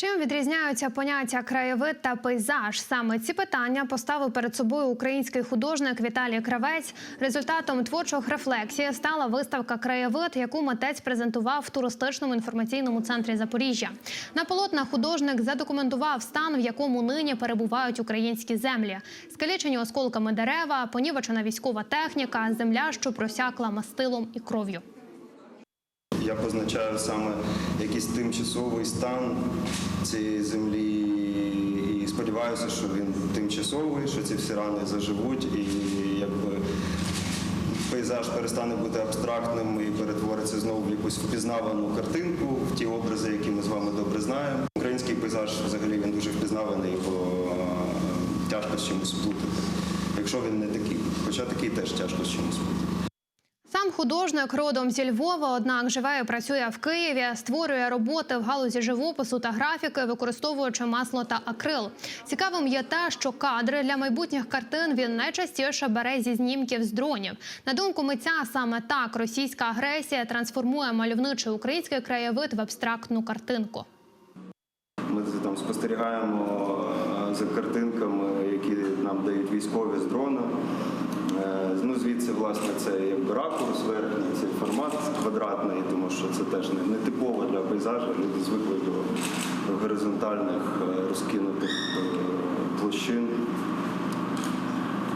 Чим відрізняються поняття краєвид та пейзаж? Саме ці питання поставив перед собою український художник Віталій Кравець. Результатом творчих рефлексій стала виставка Краєвид, яку митець презентував в туристичному інформаційному центрі Запоріжжя. На полотнах художник задокументував стан, в якому нині перебувають українські землі: скалічені осколками дерева, понівечена військова техніка, земля, що просякла мастилом і кров'ю. Я позначаю саме якийсь тимчасовий стан цієї землі і сподіваюся, що він тимчасовий, що ці всі рани заживуть і якби пейзаж перестане бути абстрактним і перетвориться знову в якусь впізнавану картинку, в ті образи, які ми з вами добре знаємо. Український пейзаж взагалі він дуже впізнаваний, його е, тяжко з чимось сплутати. Якщо він не такий, хоча такий теж тяжко з чимось сплутати. Художник родом зі Львова, однак живе і працює в Києві, створює роботи в галузі живопису та графіки, використовуючи масло та акрил. Цікавим є те, що кадри для майбутніх картин він найчастіше бере зі знімків з дронів. На думку митця, саме так російська агресія трансформує мальовничий український краєвид в абстрактну картинку. Ми там спостерігаємо е, за картинками, які нам дають військові з дрона. Власне, це якби ракурс верхній, цей формат квадратний, тому що це теж не, типово для пейзажу. Люди звикли до горизонтальних е, розкинутих е, площин.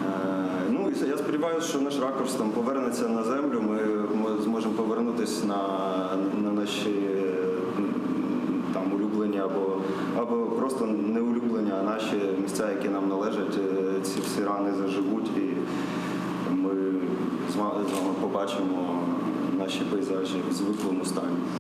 Е, Ну і я сподіваюся, що наш ракурс там повернеться на землю. Ми, ми зможемо повернутися на, на наші там улюблені або, або просто не улюблені, а наші місця, які нам належать, ці всі рани заживуть, і з вами побачимо наші пейзажі в звиклому стані.